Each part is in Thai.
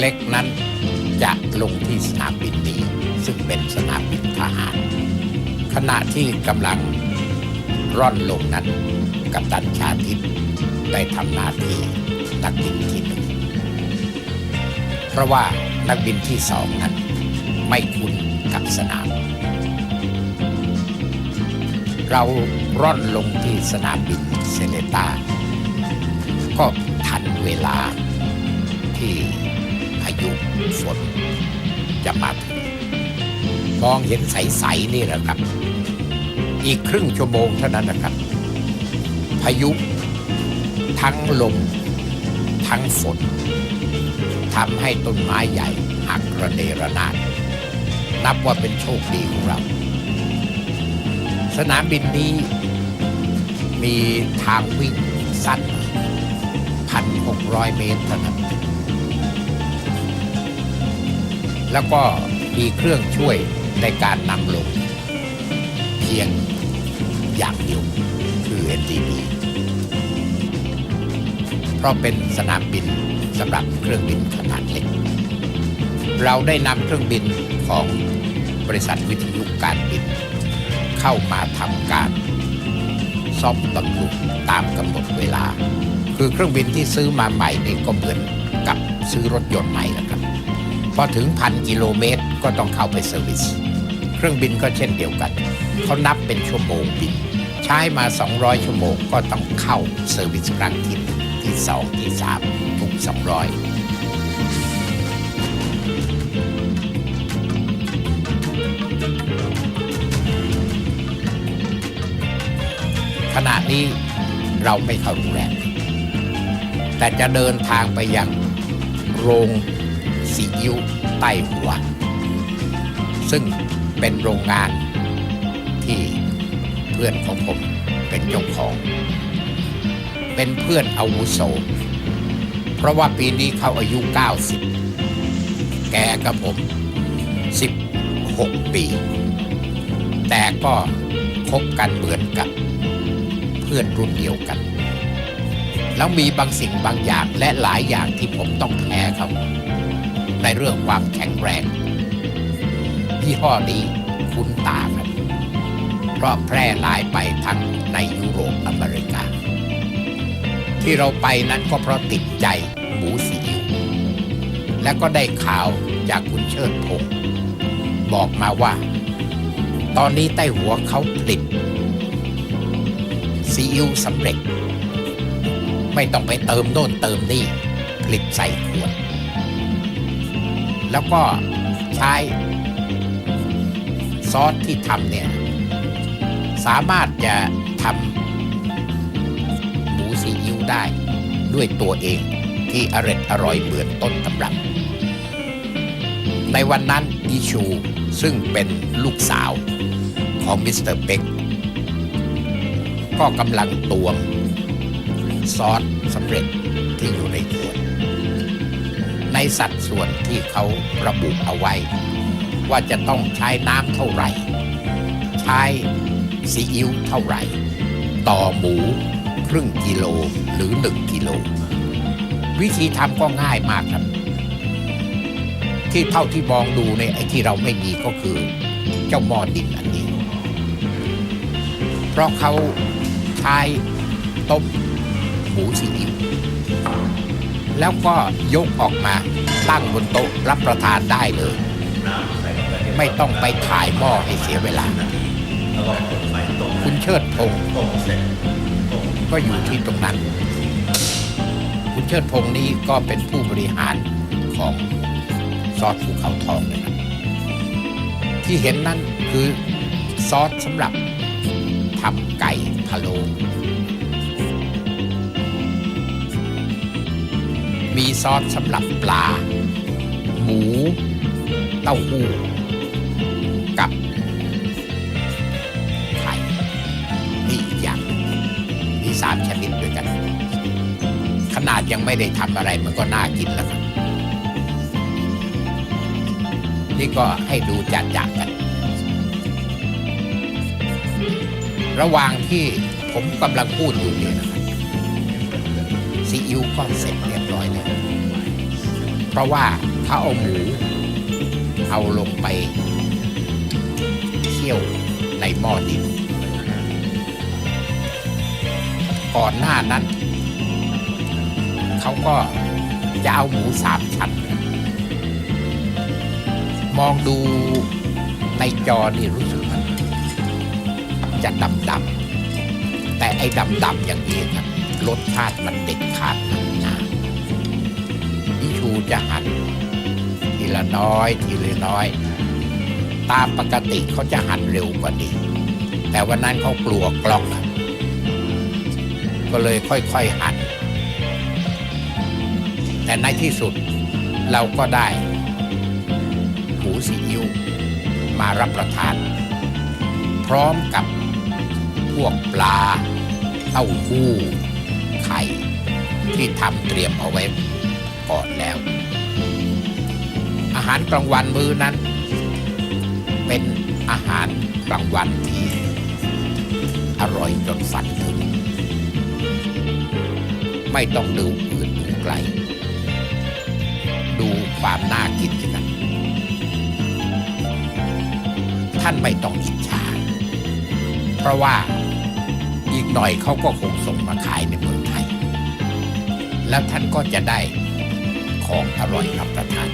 เล็กๆนั้น จะลงที่สนามบินนี้ ซึ่งเป็นสนามบินทหาร ขณะที่กำลังร่อนลงนั้นกัปตันชาทิพย์ได้ทำหน้าที่นักบินที่หนึ่งเพราะว่านักบินที่สองนั้น ไม่คุ้นกับสนาม เราร่อนลงที่สนามบินเซเลตา ก็ทันเวลาที่ ยุฝนจะมาถึงมองเห็นใส ๆ นี่แหละครับ อีกครึ่งชั่วโมงเท่านั้นนะครับ พายุทั้งลม ทั้งฝนทำให้ต้นไม้ใหญ่หักระเนระนาดนับว่าเป็นโชคดีของเรา สนามบินนี้มีทางวิ่งสั้น 1,600 เมตรเท่านั้น แล้วก็มีเครื่องช่วยในการนำลง เพียงอย่างเดียวคือ NDB เพราะเป็นสนามบินสำหรับเครื่องบินขนาดเล็ก เราได้นำเครื่องบินของบริษัทวิทยุการบิน เข้ามาทำการซ่อมบำรุงตามกำหนดเวลา คือเครื่องบินที่ซื้อมาใหม่นี่ก็เหมือนกับซื้อรถยนต์ใหม่แล้วครับ พอถึงพันกิโลเมตรก็ต้องเข้าไปเซอร์วิส เครื่องบินก็เช่นเดียวกัน เขานับเป็นชั่วโมงบิน ใช้มา 200 ชั่วโมงก็ต้องเข้าเซอร์วิสครั้งที่หนึ่งที่สองที่สามทุก 200ขณะนี้เราไม่เข้าโรงแรมแต่จะเดินทางไปยังโรง ซีอิ๊วใต้หัว ซึ่งเป็นโรงงานที่เพื่อนของผมเป็นเจ้าของ เป็นเพื่อนอาวุโส เพราะว่าปีนี้เขาอายุ 90 แกกับผม 16 ปี แต่ก็คบกันเหมือนกับเพื่อนรุ่นเดียวกัน แล้วมีบางสิ่งบางอย่างและหลายอย่างที่ผมต้องแพ้เขา ในเรื่องความแข็งแรง ยี่ห้อนี้คุ้นตาครับ เพราะแพร่หลายไปทั้งในยุโรปอเมริกา ที่เราไปนั้นก็เพราะติดใจหมูสีอิวและก็ได้ข่าวจากคุณเชิดพงศ์บอกมาว่า ตอนนี้ใต้หัวเขาผลิตซีอิ๊วสำเร็จ ไม่ต้องไปเติมโน่นเติมนี่ผลิตใส่ขวด แล้วก็ใช้ซอสที่ทำเนี่ย สามารถจะทำหมูซีอิ๊วได้ด้วยตัวเองที่อร่อยอร่อยเหมือนต้นตำรับ ในวันนั้นอีชูซึ่งเป็นลูกสาวของมิสเตอร์เป็กก็กำลังตวงซอสสำเร็จที่อยู่ในขวด ในสัดส่วนที่เขาระบุเอาไว้ ว่าจะต้องใช้น้ำเท่าไหร่ ใช้ซีอิ๊วเท่าไหร่ ต่อหมูครึ่งกิโลหรือหนึ่งกิโล วิธีทำก็ง่ายมากครับ ที่เท่าที่มองดูในไอ้ที่เราไม่มีก็คือ เจ้าหม้อดินอันนี้ เพราะเขาใช้ต้มหมูซีอิ๊ว แล้วก็ยกออกมาตั้งบนโต๊ะรับประทานได้เลย ไม่ต้องไปถ่ายหม้อให้เสียเวลา คุณเชิดพงศ์ก็อยู่ที่ตรงนั้น คุณเชิดพงศ์นี้ก็เป็นผู้บริหารของซอสภูเขาทองนะครับที่เห็นนั่นคือซอสสำหรับทำไก่พะโล้ มีซอสสำหรับปลา หมู เต้าหู้กับไข่นี่อีกอย่างมีสามชนิดด้วยกัน ขนาดยังไม่ได้ทำอะไรมันก็น่ากินแล้วครับนี่ก็ให้ดูจัดจักกัน ระหว่างที่ผมกำลังพูดอยู่เนี่ยนะครับ อิ๊วก็เสร็จเรียบร้อยแล้วเพราะว่าเขาเอาหมูเอาลงไปเคี่ยวในหม้อดิน ก่อนหน้านั้น เขาก็จะเอาหมูสามชั้น มองดูในจอนี่รู้สึกมันจะดำดำๆแต่ไอ้ดำดำๆอย่างนี้ครับ รสชาติมันเด็ดขาดนักหนาพี่ชูจะหั่นทีละน้อย ทีละน้อย ตามปกติเขาจะหั่นเร็วกว่านี้ แต่วันนั้นเขากลัวกล้องก็เลยค่อยๆหั่นแต่ในที่สุดเราก็ได้หมูซีอิ๊วมารับประทาน พร้อมกับพวกปลาเต้าหู้ ไข่ที่ทำเตรียมเอาไว้ก่อนแล้ว อาหารกลางวันมื้อนั้น เป็นอาหารกลางวันที่ อร่อยจนฝันถึง ไม่ต้องดูอื่นดูไกล ดูความน่ากินกัน ท่านไม่ต้องอิจฉาเพราะว่าอีกหน่อยเขาก็คงส่งมาขายในเมือง แล้วท่านก็จะได้ของอร่อยรับประทาน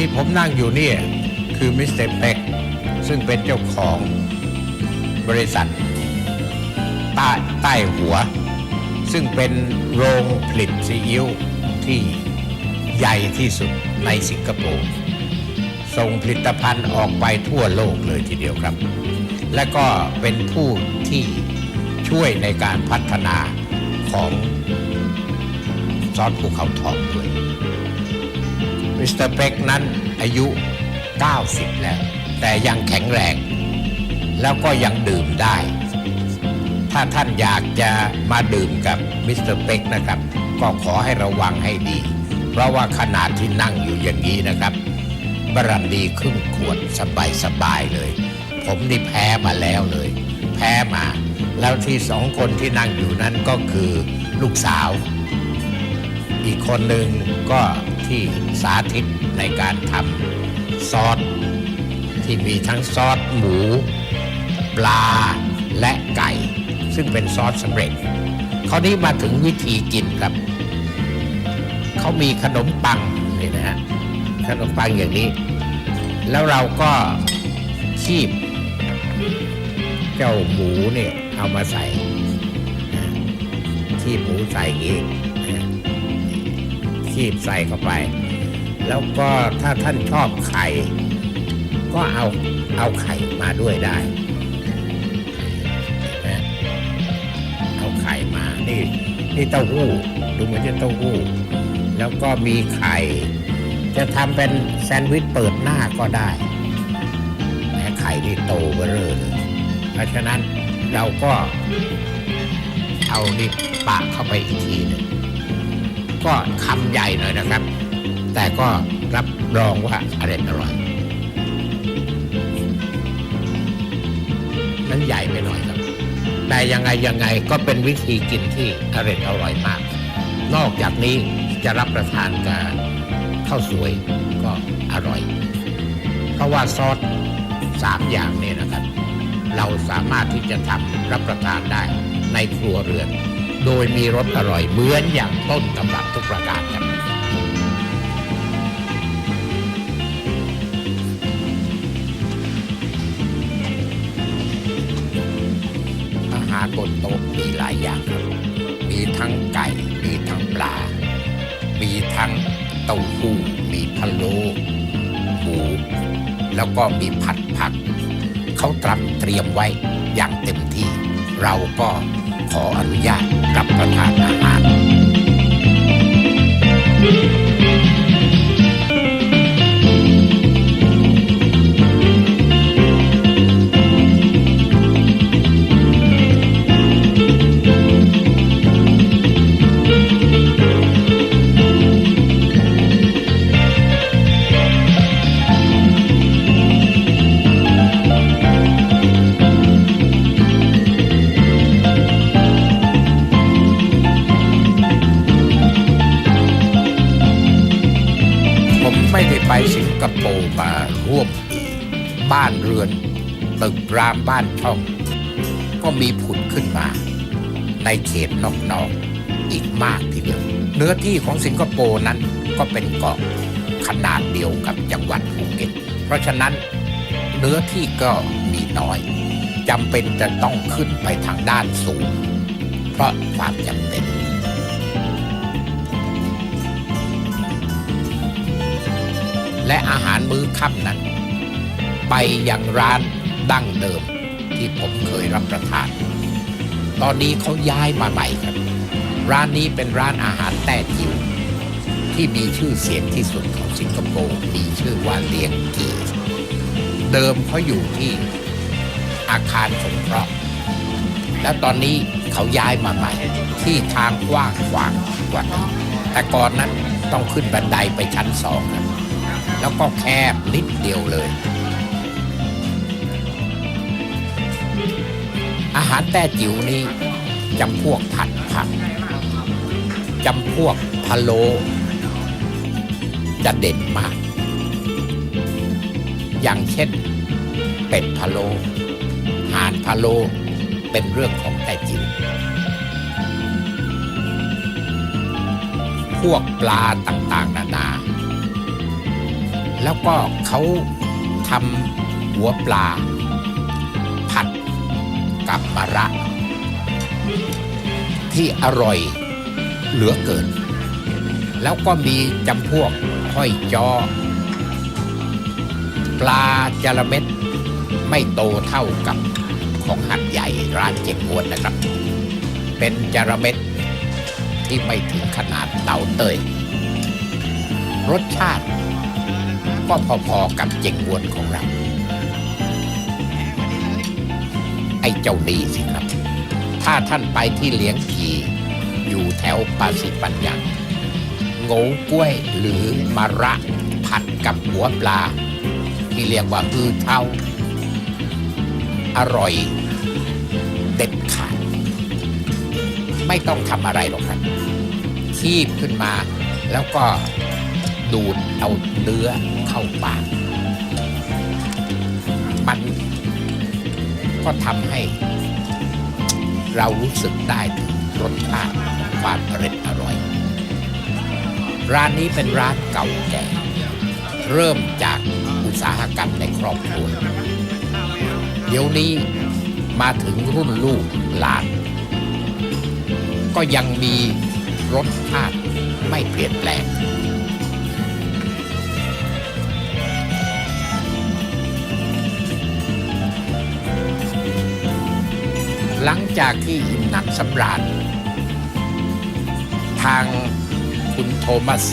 ที่ผมนั่งอยู่นี่คือมิสเตอร์เป็กซึ่งเป็นเจ้าของบริษัทใต้ใต้หัว ซึ่งเป็นโรงผลิตซีอิ๊วที่ใหญ่ที่สุดในสิงคโปร์ส่งผลิตภัณฑ์ออกไปทั่วโลกเลยทีเดียวครับ และก็เป็นผู้ที่ช่วยในการพัฒนาของซอสภูเขาทองด้วย มิสเตอร์เป็กนั้นอายุ 90 แล้ว แต่ยังแข็งแรง แล้วก็ยังดื่มได้ ถ้าท่านอยากจะมาดื่มกับมิสเตอร์เป็กนะครับ ก็ขอให้ระวังให้ดี เพราะว่าขนาดที่นั่งอยู่อย่างนี้นะครับบรันดีครึ่งขวดสบายสบายๆเลย ผมนี่แพ้มาแล้วเลย แพ้มา แล้วที่สองคนที่นั่งอยู่นั้นก็คือลูกสาว อีกคนหนึ่งก็ที่สาธิตในการทำซอสที่มีทั้งซอสหมู ปลาและไก่ ซึ่งเป็นซอสสำเร็จคราวนี้มาถึงวิธีกินครับ เขามีขนมปังนี่นะฮะขนมปังอย่างนี้ แล้วเราก็คีบ เจ้าหมูเนี่ยเอามาใส่นะคีบหมูใส่อย่างนี้นะคีบใส่เข้าไป แล้วก็ถ้าท่านชอบไข่ ก็เอาเอาไข่มาด้วยได้ นี่นี่เต้าหู้ดูเหมือนจะเต้าหู้ แล้วก็มีไข่ จะทำเป็นแซนด์วิชเปิดหน้าก็ได้แหมไข่นี่โตเบ้อเร่อเลยเพราะฉะนั้นเราก็เอานี่ปะเข้าไปอีกทีนึงก็คำใหญ่หน่อยนะครับ แต่ก็รับรองว่าอร่อยอร่อยนั้นใหญ่ไปหน่อยครับ แต่ยังไงยังไงก็เป็นวิธีกินที่อร่อยอร่อยมาก นอกจากนี้จะรับประทานกับข้าวสวยก็อร่อย เพราะว่าซอสสามอย่างเนี่ยนะครับ เราสามารถที่จะทำรับประทานได้ในครัวเรือน โดยมีรสอร่อยเหมือนอย่างต้นตำรับทุกประการ ต๊ะมีหลายอย่างครับ มีทั้งไก่ มีทั้งปลา มีทั้งเต้าหู้ มีพะโล้หมูแล้วก็มีผัดผัก เขาตรัมเตรียมไว้อย่างเต็มที่ เราก็ขออนุญาตรับประทานอาหาร ไปสิงคโปร์มาร่วมปีบ้านเรือนตึกรามบ้านช่อง ก็มีผุดขึ้นมา ในเขตนอกๆอีกมากทีเดียว เนื้อที่ของสิงคโปร์นั้นก็เป็นเกาะขนาดเดียวกับจังหวัดภูเก็ต เพราะฉะนั้นเนื้อที่ก็มีน้อยจำเป็นจะต้องขึ้นไปทางด้านสูง เพราะความจำเป็น และอาหารมื้อค่ำนั้น ไปยังร้านดั้งเดิมที่ผมเคยรับประทาน ตอนนี้เขาย้ายมาใหม่ครับ ร้านนี้เป็นร้านอาหารแต้จิ๋วที่มีชื่อเสียงที่สุดของสิงคโปร์มีชื่อว่าเลียงกีเดิมเขาอยู่ที่อาคารสงเคราะห์แล้วตอนนี้เขาย้ายมาใหม่ ที่ทางกว้างขวางกว่าแต่ก่อนนั้นต้องขึ้นบันไดไปชั้นสองครับ แล้วก็แคบนิดเดียวเลย อาหารแต้จิ๋วนี้จำพวกผัดผักจำพวกพะโล จะเด่นมาก อย่างเช่น เป็ดพะโลหานพะโลเป็นเรื่องของแต้จิ๋วพวกปลาต่างๆ นานา แล้วก็เขาทำหัวปลา ผัดกับมะระ ที่อร่อยเหลือเกิน แล้วก็มีจำพวกห้อยจอ ปลาจระเม็ดไม่โตเท่ากับของหัดใหญ่ร้านเจ็งงวนนะครับ เป็นจระเม็ดที่ไม่ถึงขนาดเต่าเตยรสชาติ ก็พอๆกับเจงงวนของเรา ไอ้เจ้าดีสิครับ ถ้าท่านไปที่เลี้ยงผีอยู่แถวปาสิปัญญังโง่กล้วยหรือมะระผัดกับหัวปลา ที่เรียกว่าอือเท่าอร่อย เด็ดขาด ไม่ต้องทำอะไรหรอกครับคีบขึ้นมาแล้วก็ ดูดเอาเนื้อเข้าปาก มันก็ทำให้ เรารู้สึกได้ถึงรสชาติความอร่อยอร่อย ร้านนี้เป็นร้านเก่าแก่ เริ่มจากอุตสาหกรรมในครอบครัว เดี๋ยวนี้มาถึงรุ่นลูกหลาน ก็ยังมีรสชาติไม่เปลี่ยนแปลง หลังจากที่อิ่มหนำสำราญทางคุณโทมัส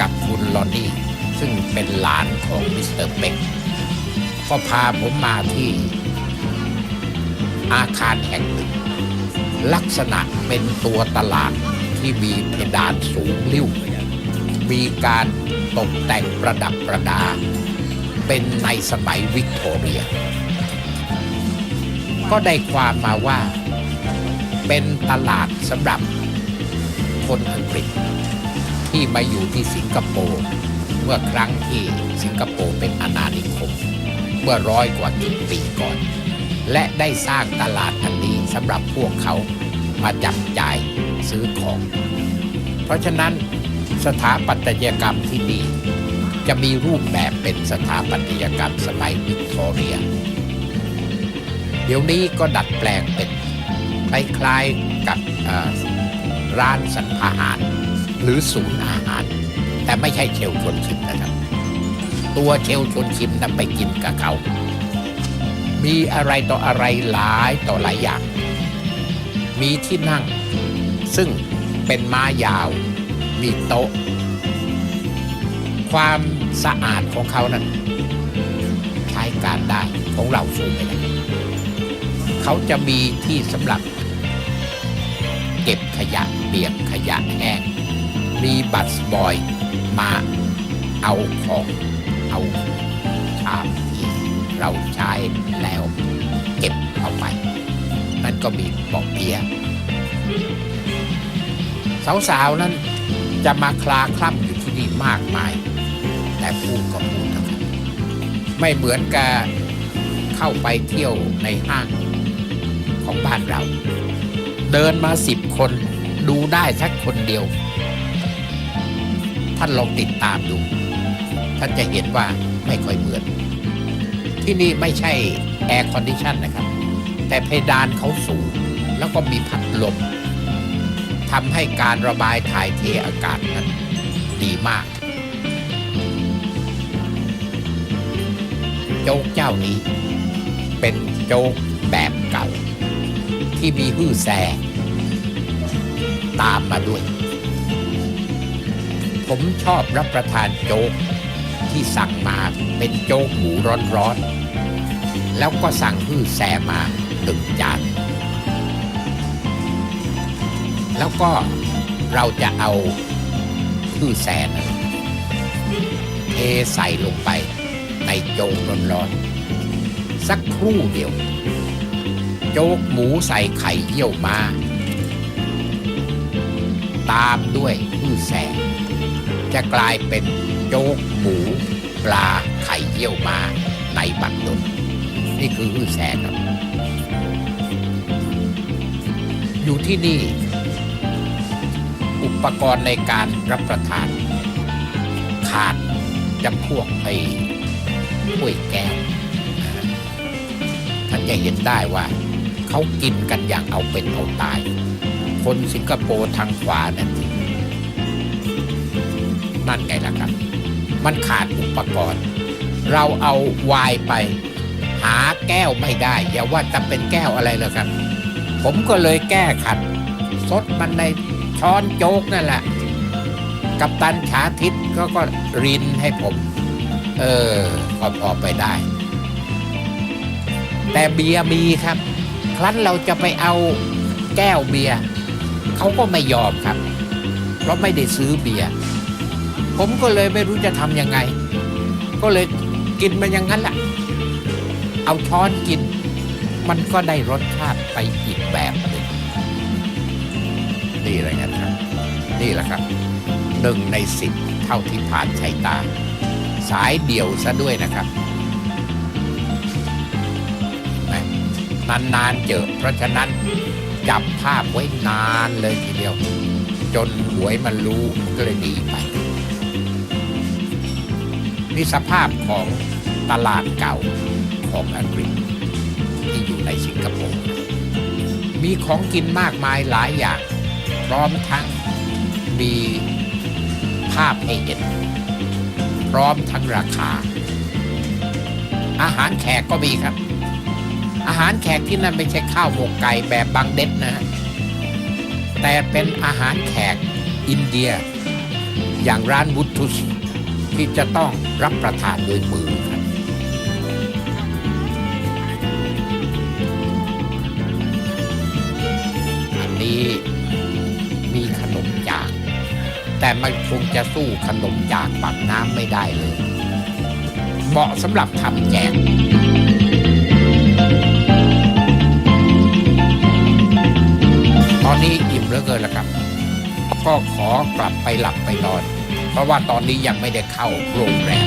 กับคุณลอนนี่ซึ่งเป็นหลานของมิสเตอร์เป็กก็พาผมมาที่อาคารแห่งหนึ่ง ลักษณะเป็นตัวตลาดที่มีเพดานสูงลิ่วมีการตกแต่งประดับประดา เป็นในสมัยวิกตอเรีย ก็ได้ความมาว่า เป็นตลาดสำหรับคนอังกฤษ ที่มาอยู่ที่สิงคโปร์เมื่อครั้งที่สิงคโปร์เป็นอาณานิคม เมื่อร้อยกว่ากี่ปีก่อน และได้สร้างตลาดอันนี้สำหรับพวกเขามาจับจ่ายซื้อของ เพราะฉะนั้นสถาปัตยกรรมที่นี่จะมีรูปแบบเป็นสถาปัตยกรรมสมัยวิกตอเรีย เดี๋ยวนี้ก็ดัดแปลงเป็นคล้ายๆกับร้านสันอาหาร หรือศูนย์อาหาร แต่ไม่ใช่เชลชวนชิมนะครับ ตัวเชลชวนชิมนั้นไปกินกับเขา มีอะไรต่ออะไรหลายต่อหลายอย่าง มีที่นั่ง ซึ่งเป็นม้ายาว มีโต๊ะ ความสะอาดของเขานั้น ใช้การได้ของเราสู้ไม่ได้ เขาจะมีที่สำหรับ เก็บขยะเปียกขยะแห้งมีบัตรบอยมาเอาของเอาชามที่เราใช้แล้ว เก็บเอาไป นั่นก็มีปอกเปียสาวๆนั้นจะมาคลาคล่ำอยู่ที่นี่มากมาย แต่ผพูดก็พูดนะครับไม่เหมือนกับเข้าไปเที่ยวในห้าง ของบ้านเรา เดินมาสิบคนดูได้สักคนเดียว ท่านลองติดตามดู ท่านจะเห็นว่าไม่ค่อยเหมือน ที่นี่ไม่ใช่แอร์คอนดิชันนะครับ แต่เพดานเขาสูง แล้วก็มีพัดลมทำให้การระบายถ่ายเทอากาศนั้นดีมาก โจ๊กเจ้านี้ เป็นโจ๊กแบบเก่า ที่มีหื้อแซตามมาด้วย ผมชอบรับประทานโจ๊กที่สั่งมาเป็นโจ๊กหมูร้อนๆ แล้วก็สั่งหื้อแซมาหนึ่งจาน แล้วก็เราจะเอาหื้อแซ่เทใส่ลงไปในโจ๊กร้อนๆ สักครู่เดียว จ๊กหมูใส่ไข่เยี่ยวมา ตามด้วยหื้อแสงจะกลายเป็นโจ๊กหมูปลาไข่เยี่ยวมาในบักดนนี่คือหื้อแสงครับ อยู่ที่นี่ อุปกรณ์ในการรับประทาน ขาดจำพวกไอ้ถ้วยแก้วท่านจะเห็นได้ว่า เขากินกันอย่างเอาเป็นเอาตาย คนสิงคโปร์ทางขวานั่นนั่นไงล่ะครับ มันขาดอุปกรณ์ เราเอาวายไป หาแก้วไม่ได้อย่าว่าจะเป็นแก้วอะไรเลยครับ ผมก็เลยแก้ขัดซดมันในช้อนโจ๊กนั่นแหละกับตันฉาทิศก็ก็รินให้ผม เออก็พอไปได้ แต่เบียร์มีครับ ครั้นเราจะไปเอาแก้วเบียร์เขาก็ไม่ยอมครับ เพราะไม่ได้ซื้อเบียร์ผมก็เลยไม่รู้จะทำยังไง ก็เลยกินมันอย่างนั้นแหละเอาช้อนกิน มันก็ได้รสชาติไปอีกแบบหนึ่งนี่อะไรกันครับ นี่แหละครับหนึ่งในสิบเท่าที่ผ่านสายตา สายเดี่ยวซะด้วยนะครับ นานๆเจอ เพราะฉะนั้นจับภาพไว้นานเลยทีเดียว จนหวยมันรู้ก็เลยหนีไปนี่สภาพของตลาดเก่าของอังกฤษที่อยู่ในสิงคโปร์มีของกินมากมายหลายอย่าง พร้อมทั้งมีภาพให้เห็นพร้อมทั้งราคา อาหารแขกก็มีครับ อาหารแขกที่นั่นไม่ใช่ข้าวหมกไก่แบบบางเด็ดนะฮะแต่เป็นอาหารแขกอินเดีย อย่างร้านบุตทุสที่จะต้องรับประทานโดยมือครับอันนี้มีขนมจาก แต่มันคงจะสู้ขนมจากปากน้ำไม่ได้เลย เหมาะสำหรับทำแจก ตอนนี้อิ่มเหลือเกินละครับ ก็ขอกลับไปหลับไปนอน เพราะว่าตอนนี้ยังไม่ได้เข้าโรงแรม